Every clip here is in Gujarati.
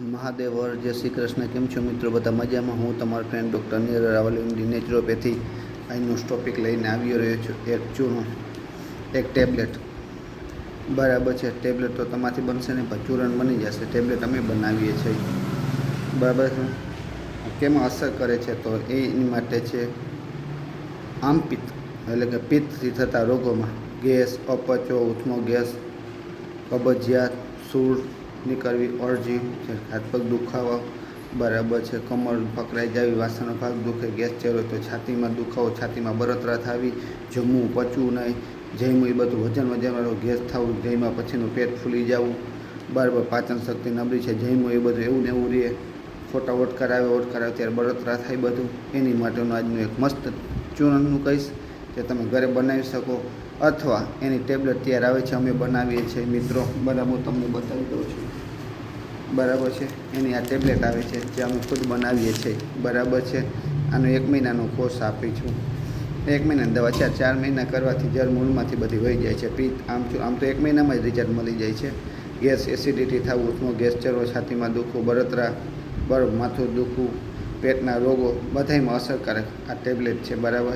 મહાદેવ જય શ્રી કૃષ્ણ. કેમ છો મિત્રો? બધા મજામાં? હું તમારો ફ્રેન્ડ ડૉક્ટર નીર રાવલ ઇન્ડી નેચરોપેથી અહીંનો ટોપિક લઈને આવ્યો રહ્યો છું. એક ચૂર્ણ એક ટેબ્લેટ બરાબર છે. ટેબ્લેટ તો તમારાથી બનશે ને પણ ચૂરણ બની જશે. ટેબ્લેટ અમે બનાવીએ છીએ. બરાબર છે? કેમાં અસર કરે છે? તો એની માટે છે આમપિત્ત એટલે કે પિત્તથી થતા રોગોમાં. ગેસ, અપચો ઉથમો ગેસ, કબજિયાત સૂર નીકળવી, અરજી છે, હાથ પગ દુખાવો, બરાબર છે, કમર પકડાઈ જાવી, વાસણનો ભાગ દુખે ગેસ ચેરો, તો છાતીમાં દુખાવો, છાતીમાં બળતરા થવી જમવું, પચવું નહીં જમવું એ બધું વજન વજનવાળો ગેસ થવું જઈમાં પછીનું પેટ ફૂલી જવું, બરાબર, પાચન શક્તિ નબળી છે જમવું એ બધું એવું ને એવું રહે. ખોટા ઓટકાર આવે ઓટકાર આવે ત્યારે બળતરા થાય બધું. એની માટેનું આજનું એક મસ્ત ચૂર્ણનું કહીશ, જે તમે ઘરે બનાવી શકો. અથવા એની ટેબ્લેટ તૈયાર આવે છે, અમે બનાવીએ છીએ. મિત્રો, બરાબર હું તમને બતાવી દઉં છું. બરાબર છે? એની આ ટેબ્લેટ આવે છે, જે અમે ખુદ બનાવીએ છીએ. બરાબર છે? આનો એક મહિનાનો કોર્સ આપી છું. એક મહિનાની દવા ચાર ચાર મહિના કરવાથી જળ મૂળમાંથી બધી વહી જાય છે. પિત્ત આમ છું આમ તો એક મહિનામાં જ રિઝલ્ટ મળી જાય છે. ગેસ એસિડિટી થવું ઉઠવું ગેસ ચરવો, છાતીમાં દુખવું બળતરા બરફ માથું દુખવું, પેટના રોગો, બધામાં અસરકારક આ ટેબ્લેટ છે. બરાબર?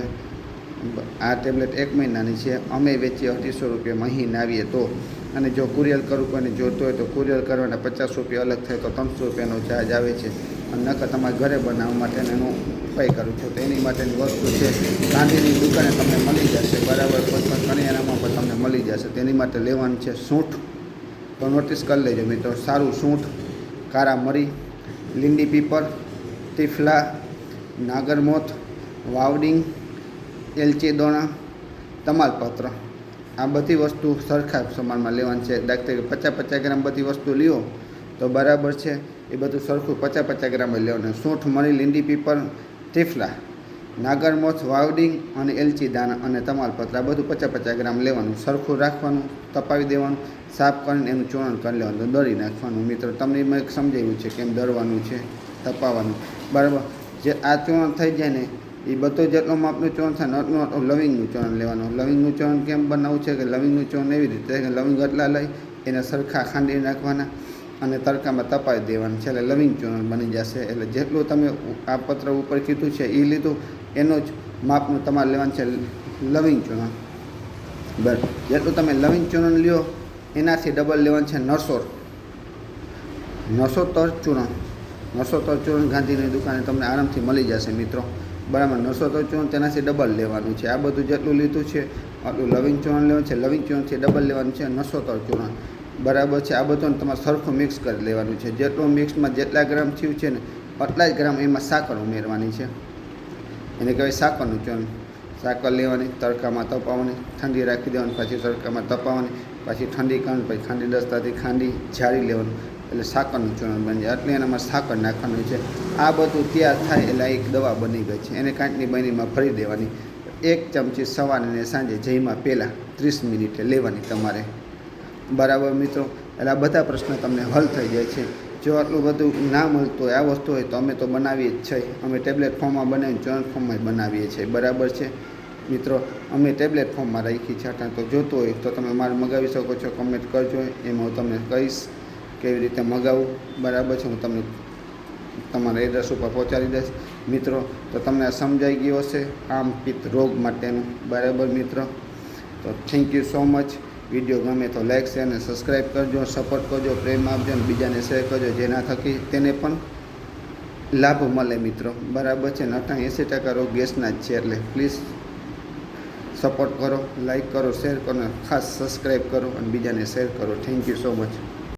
આ ટેબ્લેટ એક મહિનાની છે. અમે વેચીએ અઢીસો રૂપિયા મહિને આવીએ તો. અને જો કુરિયર કરવું કોઈને જોતો હોય તો કુરિયર કરવાના પચાસ રૂપિયા અલગ થાય તો ત્રણસો રૂપિયાનો ચાર્જ આવે છે. અને નકર તમારે ઘરે બનાવવા માટે એનો ઉપાય કરું છું. તો એની માટેની વસ્તુ છે ગાંધીની દુકાને તમને મળી જશે. બરાબર પચપન કરિયાણામાં પણ તમને મળી જશે. તેની માટે લેવાનું છે સૂંઠ. તો નોટિસ કરી લેજો મિત્રો. સારું સૂંઠ કાળા મરી, લીંડી પીપર તીફલા નાગરમોથ, વાવડિંગ એલચી દોણા તમાલપત્ર આ બધી વસ્તુ સરખા પ્રમાણમાં લેવાની છે. દાખલા તરીકે પચાસ પચાસ ગ્રામ બધી વસ્તુ લ્યો, તો બરાબર છે. એ બધું સરખું પચાસ પચાસ ગ્રામ લેવાનું. સૂંઠ, મરી, લીંડી, પીપર, ટીફલા નાગરમોથ વાવડિંગ અને એલચી દાણા અને તમાલપત્ર આ બધું પચાસ પચાસ ગ્રામ લેવાનું. સરખું રાખવાનું, તપાવી દેવાનું, સાફ કરીને એનું ચૂર્ણ કરી લેવાનું દળી નાખવાનું. મિત્રો, તમને મેં સમજાવ્યું છે કેમ દળવાનું છે, તપાવવાનું. બરાબર? જે આ ચૂર્ણ થઈ જાય ને એ બધો જેટલો માપનું ચૂર્ણ થાય નટનું આટલું લવિંગનું ચૂર્ણ લેવાનું. લવિંગનું ચૂર્ણ કેમ બનાવવું છે કે લવિંગનું ચૂર્ણ એવી રીતે કે લવિંગ એટલા લઈ, એને સરખા ખાંડી નાખવાના અને તડકામાં તપાવી દેવાનું. છે એટલે લવિંગ ચૂર્ણ બની જશે. એટલે જેટલું તમે આ પત્ર ઉપર કીધું છે એ લીધું, એનો જ માપનું તમારે લેવાનું છે લવિંગ ચૂર્ણ બરાબર જેટલું તમે લવિંગ ચૂર્ણ લ્યો, એનાથી ડબલ લેવાનું છે નરસોર. નસોતર ચૂર્ણ. નસોતર ચૂર્ણ ગાંધીની દુકાને તમને આરામથી મળી જશે મિત્રો. બરાબર નસોતર ચોન તેનાથી ડબલ લેવાનું છે. આ બધું જેટલું લીધું છે, આટલું લવિંગ ચૂર્ણ લેવાનું છે, લવિંગ ચૂર્ણથી ડબલ લેવાનું છે નસોતર ચૂર્ણ બરાબર છે, આ બધું તમારે સરખું મિક્સ કરી લેવાનું છે. જેટલું મિક્સમાં જેટલા ગ્રામ થયું છે ને, આટલા જ ગ્રામ એમાં સાકર ઉમેરવાની છે. એને કહેવાય સાકરનું ચૂર્ણ સાકર લેવાની, તડકામાં તપાવવાની, ઠંડી રાખી દેવાની, પછી તડકામાં તપાવવાની, પછી ઠંડી કરવાની, પછી ખાંડી દસ્તાથી ખાંડી ઝાડી લેવાનું. એટલે સાકરનું ચૂર્ણ બની જાય. એટલે એનામાં સાકર નાખવાનું છે. આ બધું તૈયાર થાય એટલે એક દવા બની ગઈ છે. એને કાંટની બનીમાં ભરી દેવાની. એક ચમચી સવારે અને સાંજે જઈમાં પહેલાં ત્રીસ મિનિટે લેવાની તમારે. બરાબર મિત્રો? એટલે આ બધા પ્રશ્ન તમને હલ થઈ જાય છે. જો આટલું બધું ના મળતું હોય, આ વસ્તુ હોય, તો અમે તો બનાવીએ જ છીએ અમે ટેબ્લેટ ફોર્મમાં બનાવીને ચૂર્ણ ફોર્મમાં બનાવીએ છીએ. બરાબર છે? મિત્રો, અમે ટેબ્લેટ ફોર્મમાં રાખી છે. તો જોતું હોય, તો તમે મારે મગાવી શકો છો. કમેન્ટ કરજો. એમાં હું તમને કહીશ. કેવી રીતે મગાવવું બરાબર છે, હું તમને તમારા એડ્રેસ ઉપર પહોંચાડી દઈશ. મિત્રો, તો તમને સમજાઈ ગયું હશે આમ પિત્ત રોગ માટેનું. બરાબર, મિત્રો? તો thank you so much video ગમે તો લાઈક શેર અને સબસ્ક્રાઈબ કરજો. સપોર્ટ કરજો, પ્રેમ આપજો અને બીજાને શેર કરજો જેના થકી તેને પણ લાભ મળે, મિત્રો. બરાબર છે ને અઠાણ એંસી ટકા રોગ ગેસના જ છે, એટલે પ્લીઝ સપોર્ટ કરો લાઈક કરો શેર કરો ખાસ સબસ્ક્રાઈબ કરો અને બીજાને શેર કરો. Thank you so much